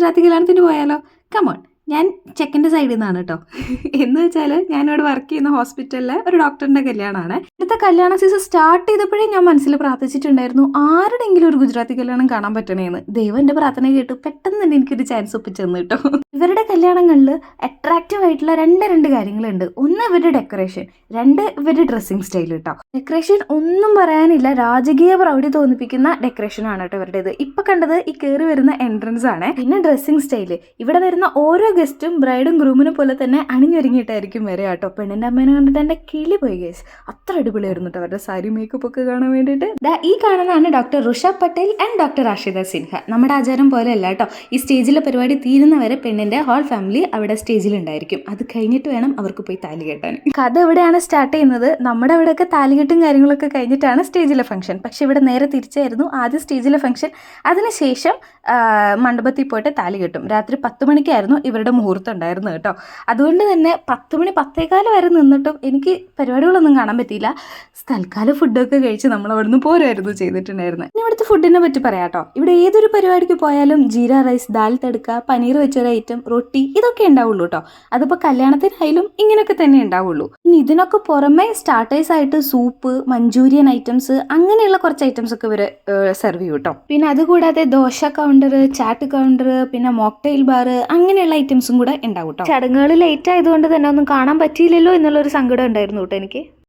ഗുജറാത്തി കല്യാണത്തിന് പോയാലോ? കമോൺ ഞാൻ ചെക്കന്റെ സൈഡിൽ നിന്നാണ് കേട്ടോ. എന്ന് വെച്ചാൽ ഞാനിവിടെ വർക്ക് ചെയ്യുന്ന ഹോസ്പിറ്റലിലെ ഒരു ഡോക്ടറിന്റെ കല്യാണമാണ്. ഇവിടുത്തെ കല്യാണ സീസൺ സ്റ്റാർട്ട് ചെയ്തപ്പോഴേ ഞാൻ മനസ്സിൽ പ്രാർത്ഥിച്ചിട്ടുണ്ടായിരുന്നു ആരുടെങ്കിലും ഒരു ഗുജറാത്തി കല്യാണം കാണാൻ പറ്റണേന്ന്. ദൈവം എന്റെ പ്രാർത്ഥന കേട്ടു. പെട്ടെന്ന് തന്നെ എനിക്കൊരു ചാൻസ് ഒപ്പിച്ചു തന്നു കേട്ടോ. ഇവരുടെ കല്യാണങ്ങളിൽ അട്രാക്റ്റീവ് ആയിട്ടുള്ള രണ്ട് രണ്ട് കാര്യങ്ങളുണ്ട്. ഒന്ന് ഇവരുടെ ഡെക്കറേഷൻ രണ്ട് ഇവരുടെ ഡ്രസ്സിങ് സ്റ്റൈൽ കേട്ടോ ഡെക്കറേഷൻ ഒന്നും പറയാനില്ല. രാജകീയ പ്രൗഢി തോന്നിപ്പിക്കുന്ന ഡെക്കറേഷൻ ആണ് കേട്ടോ ഇവരുടേത്. ഇപ്പൊ കണ്ടത് ഈ കയറി വരുന്ന എൻട്രൻസ് ആണ്. പിന്നെ ഡ്രസ്സിങ് സ്റ്റൈൽ ഇവിടെ വരുന്ന ഓരോ ഗസ്റ്റും ബ്രൈഡും ഗ്രൂമിനെ പോലെ തന്നെ അണിഞ്ഞൊരുങ്ങിയിട്ടായിരിക്കും വരിക കേട്ടോ പെണ്ണിന്റെ അമ്മേനെ കണ്ടിട്ട് എന്റെ കിളി പോയി ഗേസ് അത്ര അടിപൊളിയായിരുന്നു കേട്ടോ അവരുടെ സാരി മേക്കപ്പ് ഒക്കെ കാണാൻ വേണ്ടിയിട്ട്. ഈ കാണുന്നതാണ് doctor Rishabh Patel and doctor Rashida Sinha. നമ്മുടെ ആചാരം പോലെ അല്ല കേട്ടോ ഈ സ്റ്റേജിലെ പരിപാടി തീരുന്നവരെ പെണ്ണിന്റെ ഹോൾ ഫാമിലി അവിടെ സ്റ്റേജിലുണ്ടായിരിക്കും അത് കഴിഞ്ഞിട്ട് വേണം അവർക്ക് പോയി താലി കെട്ടാൻ. കഥ എവിടെയാണ് സ്റ്റാർട്ട് ചെയ്യുന്നത്. നമ്മുടെ അവിടെയൊക്കെ താലികെട്ടും കാര്യങ്ങളൊക്കെ കഴിഞ്ഞിട്ടാണ് സ്റ്റേജിലെ ഫംഗ്ഷൻ പക്ഷെ ഇവിടെ നേരെ തിരിച്ചായിരുന്നു ആദ്യം സ്റ്റേജിലെ ഫംഗ്ഷൻ അതിനുശേഷം മണ്ഡപത്തിൽ പോയിട്ട് താലി കെട്ടും. രാത്രി പത്ത് മണിക്കായിരുന്നു ഇവരുടെ മുഹൂർത്തം ഉണ്ടായിരുന്നു കേട്ടോ. അതുകൊണ്ട് തന്നെ പത്ത് മണി പത്തേകാൽ വരെ നിന്നിട്ടും എനിക്ക് പരിപാടികളൊന്നും കാണാൻ പറ്റിയില്ല. തൽക്കാലം ഫുഡൊക്കെ കഴിച്ച് നമ്മൾ അവിടുന്ന് പോരുമായിരുന്നു ചെയ്തിട്ടുണ്ടായിരുന്നത്. ഇനി ഇവിടുത്തെ ഫുഡിനെ പറ്റി പറയാം കേട്ടോ. ഇവിടെ ഏതൊരു പരിപാടിക്ക് പോയാലും ജീര റൈസ് ദാൽ തടുക്ക പനീർ വെച്ചൊരു ഐറ്റം റൊട്ടി ഇതൊക്കെ ഉണ്ടാവുള്ളൂ കേട്ടോ അതിപ്പോൾ കല്യാണത്തിനായാലും ഇങ്ങനെയൊക്കെ തന്നെ ഉണ്ടാവുള്ളൂ. ഇനി ഇതിനൊക്കെ പുറമെ സ്റ്റാർട്ടേഴ്സ് ആയിട്ട് സൂപ്പ് മഞ്ചൂരിയൻ ഐറ്റംസ് അങ്ങനെയുള്ള കുറച്ച് ഐറ്റംസ് ഒക്കെ ഇവർ സെർവ് ചെയ്യും കേട്ടോ പിന്നെ അതുകൂടാതെ ദോശ കൗണ്ടർ ചാട്ട് കൗണ്ടർ പിന്നെ മോക്ടെയിൽ ബാർ അങ്ങനെയുള്ള ഐറ്റംസും കൂടെ ഉണ്ടാവും കേട്ടോ ചടങ്ങുകൾ ലേറ്റ് ആയതുകൊണ്ട് തന്നെ ഒന്നും കാണാൻ പറ്റിയില്ലല്ലോ എന്നുള്ളൊരു സങ്കടം ഉണ്ടായിരുന്നു കേട്ടോ എനിക്ക്.